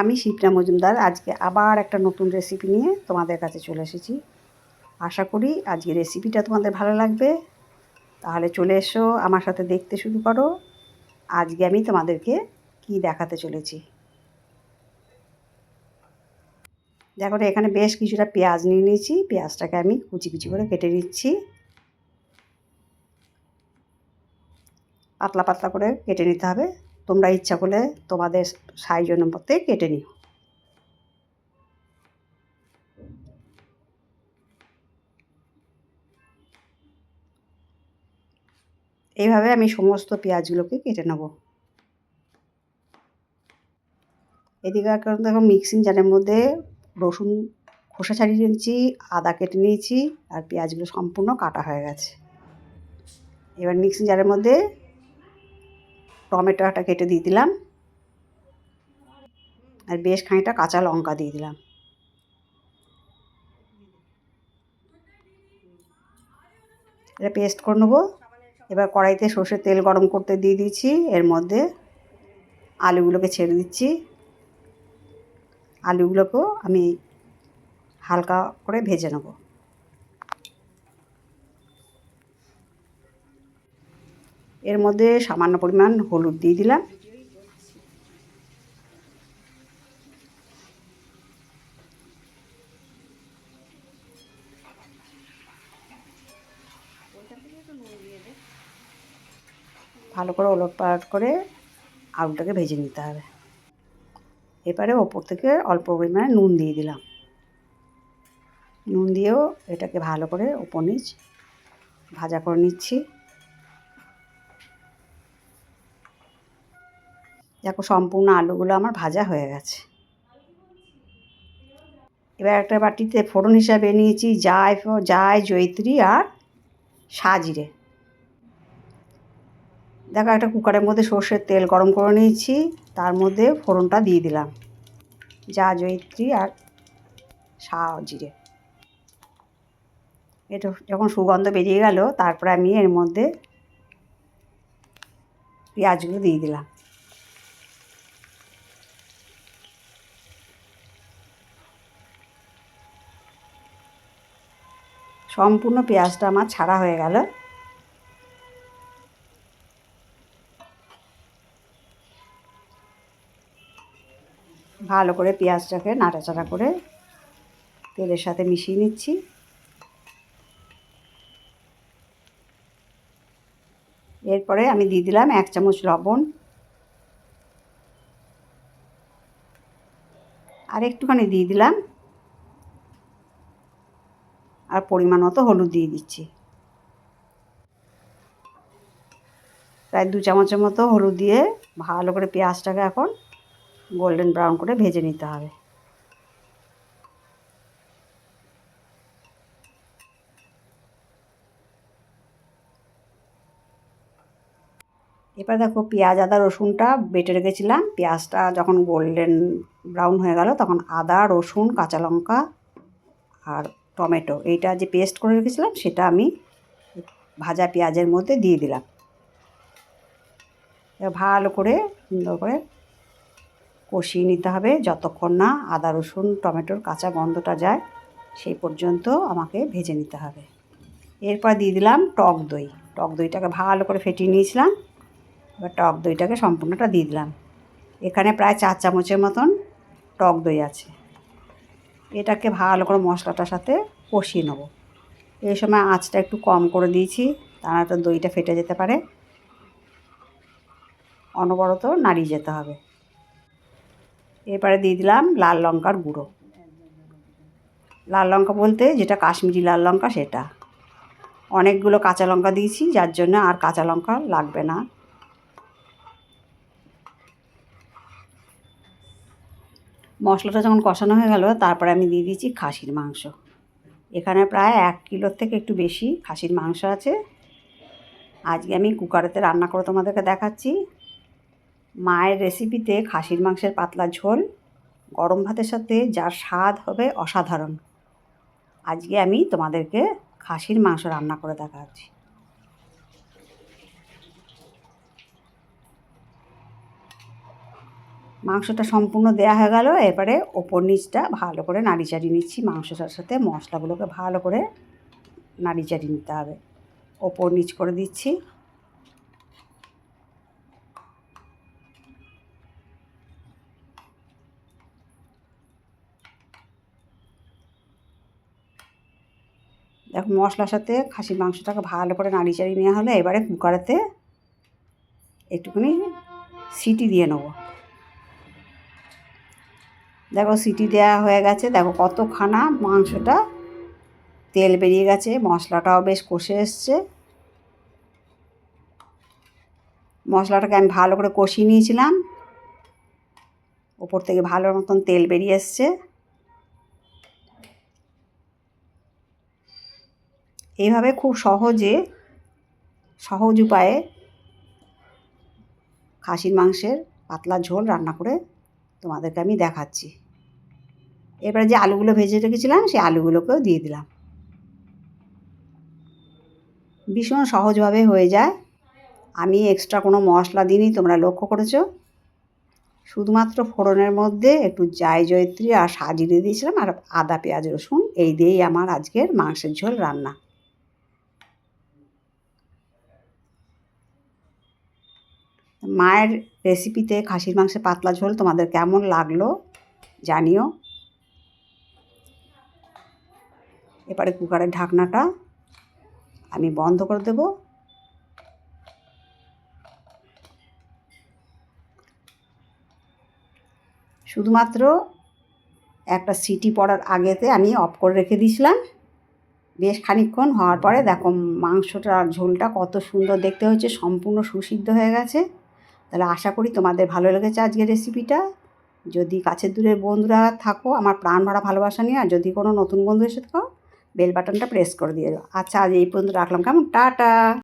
আমি শিপ্রা মজুমদার, আজকে আবার একটা নতুন রেসিপি নিয়ে তোমাদের কাছে চলে এসেছি। আশা করি আজকে রেসিপিটা তোমাদের ভালো লাগবে। তাহলে চলে এসো, আমার সাথে দেখতে শুরু করো। আজকে আমি তোমাদেরকে কি দেখাতে চলেছি। দেখো এখানে বেশ কিছুটা পেঁয়াজ নিয়ে নিয়েছি। পেঁয়াজটাকে আমি কুচি কুচি করে কেটে নিচ্ছি। পাতলা পাতলা করে কেটে নিতে হবে। তোমরা ইচ্ছা করলে তোমাদের সাইজ অনুপাতে কেটে নিও। এইভাবে আমি সমস্ত পেঁয়াজগুলোকে কেটে নেব। এদিকে এখন দেখো মিক্সিং জারের মধ্যে রসুন, খোসা ছাড়িয়ে নিয়েছি, আদা কেটে নিয়েছি, আর পেঁয়াজগুলো সম্পূর্ণ কাটা হয়ে গেছে। এবার মিক্সিং জারের মধ্যে টমেটোটা কেটে দিয়ে দিলাম। আর বেশ খানিকটা কাঁচা লঙ্কা দিয়ে দিলাম। এটা পেস্ট করে নেব। এবার কড়াইতে সর্ষের তেল গরম করতে দিয়ে দিয়েছি এর মধ্যে আলুগুলোকে ছেড়ে দিচ্ছি। আলুগুলোকেও আমি হালকা করে ভেজে নেব। এর মধ্যে সামান্য পরিমাণ হলুদ দিয়ে দিলাম। ভালো করে ওলট পালট করে আলুটাকে ভেজে নিতে হবে। এবারে ওপর থেকে অল্প পরিমাণে নুন দিয়ে দিলাম। নুন দিয়েও এটাকে ভালো করে ওপর নিচ ভাজা করে নিচ্ছি। দেখো সম্পূর্ণ আলুগুলো আমার ভাজা হয়ে গেছে। এবার একটা বাটিতে ফোড়ন হিসাবে নিয়েছি, জায় জায় জৈত্রী আর সাজিরে। দেখো একটা কুকারের মধ্যে সর্ষের তেল গরম করে নিয়েছি, তার মধ্যে ফোড়নটা দিয়ে দিলাম। যা, জয়িত্রী আর জিরে এটা যখন সুগন্ধ বেরিয়ে গেল, তারপরে আমি এর মধ্যে পেঁয়াজগুলো দিয়ে দিলাম। সম্পূর্ণ পেঁয়াজটা আমার ছাড়া হয়ে গেল। ভালো করে পেঁয়াজটাকে নাড়াচাড়া করে তেলের সাথে মিশিয়ে নিচ্ছি। এরপরে আমি দিয়ে দিলাম এক চামচ লবণ। আর একটুখানি দিয়ে দিলাম আর পরিমাণ মতো হলুদ দিয়ে দিচ্ছি। প্রায় দু চামচের মতো হলুদ দিয়ে ভালো করে পেঁয়াজটাকে এখন গোল্ডেন ব্রাউন করে ভেজে নিতে হবে। এবার দেখো পেঁয়াজ, আদা, রসুনটা বেটে রেখেছিলাম। পেঁয়াজটা যখন গোল্ডেন ব্রাউন হয়ে গেল তখন আদা, রসুন, কাঁচা লঙ্কা আর টমেটো। এইটা যে পেস্ট করে রেখেছিলাম, সেটা আমি ভাজা পেঁয়াজের মধ্যে দিয়ে দিলাম। ভালো করে সুন্দর করে কষিয়ে নিতে হবে। যতক্ষণ না আদা, রসুন, টমেটোর কাঁচা গন্ধটা যায়, সেই পর্যন্ত আমাকে ভেজে নিতে হবে। এরপর দিয়ে দিলাম টক দই। টক দইটাকে ভালো করে ফেটিয়ে নিয়েছিলাম। এবার টক দইটাকে সম্পূর্ণটা দিয়ে দিলাম। এখানে প্রায় চার চামচের মতন টক দই আছে। এটাকে ভালো করে মশলাটার সাথে কষিয়ে নেব। এই সময় আঁচটা একটু কম করে দিয়েছি তা না তো দইটা ফেটে যেতে পারে। অনবরত নাড়িয়ে যেতে হবে। এরপরে দিয়ে দিলাম লাল লঙ্কার গুঁড়ো। লাল লঙ্কা বলতে যেটা কাশ্মীরি লাল লঙ্কা সেটা। অনেকগুলো কাঁচা লঙ্কা দিয়েছি, যার জন্য আর কাঁচা লঙ্কা লাগবে না। মশলাটা যখন কষানো হয়ে গেল, তারপরে আমি দিয়ে দিয়েছি খাসির মাংস। এখানে প্রায় এক কিলোর থেকে একটু বেশি খাসির মাংস আছে। আজকে আমি কুকারেতে রান্না করে তোমাদেরকে দেখাচ্ছি। মায়ের রেসিপিতে খাসির মাংসের পাতলা ঝোল, গরম ভাতের সাথে যার স্বাদ হবে অসাধারণ। আজকে আমি তোমাদেরকে খাসির মাংস রান্না করে দেখাচ্ছি। মাংসটা সম্পূর্ণ দেয়া হয়ে গেল। এরপরে ওপর নিচটা ভালো করে নাড়ি চাড়িয়ে নিচ্ছি। মাংসটার সাথে মশলাগুলোকে ভালো করে নাড়ি চাড়িয়ে নিতে হবে। ওপর নিচ করে দিচ্ছি। দেখো মশলার সাথে খাসির মাংসটাকে ভালো করে নাড়ি চাড়িয়ে নেওয়া হলে। এবারে কুকারেতে একটুখানি সিটি দিয়ে নেব। দেখো সিটি দেওয়া হয়ে গেছে। দেখো কতখানা মাংসটা তেল বেরিয়ে গেছে, মশলাটাও বেশ কষে এসছে। মশলাটাকে আমি ভালো করে কষিয়ে নিয়েছিলাম। ওপর থেকে ভালো মতন তেল বেরিয়ে এসছে। এইভাবে খুব সহজে, সহজ উপায়ে খাসির মাংসের পাতলা ঝোল রান্না করে তোমাদেরকে আমি দেখাচ্ছি। এবারে যে আলুগুলো ভেজে রেখেছিলাম, সেই আলুগুলোকেও দিয়ে দিলাম। ভীষণ সহজভাবে হয়ে যায়। আমি এক্সট্রা কোনো মশলা দিইনি, তোমরা লক্ষ্য করেছ। শুধুমাত্র ফোড়নের মধ্যে একটু জাই জয়ত্রী আর সাজিয়ে দিয়ে দিয়েছিলাম, আর আদা, পেঁয়াজ, রসুন, এই দিয়েই আমার আজকের মাংসের ঝোল রান্না। মায়ের রেসিপিতে খাসির মাংসের পাতলা ঝোল তোমাদের কেমন লাগল জানিও। এবারে কুকারের ঢাকনাটা আমি বন্ধ করে দেব। শুধুমাত্র একটা সিটি পড়ার আগেতে আমি অফ করে রেখে দিয়েছিলাম। বেশ খানিকক্ষণ হওয়ার পরে দেখো মাংসটা, ঝোলটা কত সুন্দর দেখতে হচ্ছে সম্পূর্ণ সুসিদ্ধ হয়ে গেছে। তাহলে আশা করি তোমাদের ভালো লেগেছে আজকের রেসিপিটা। যদি কাছের দূরের বন্ধুরা থাকো, আমার প্রাণ ভরা ভালোবাসা নিয়ে আর যদি কোনো নতুন বন্ধু এসে থাকো বেল বাটনটা প্রেস করে দিয়ে আচ্ছা আজ এই পর্যন্ত রাখলাম। কেমন? টাটা!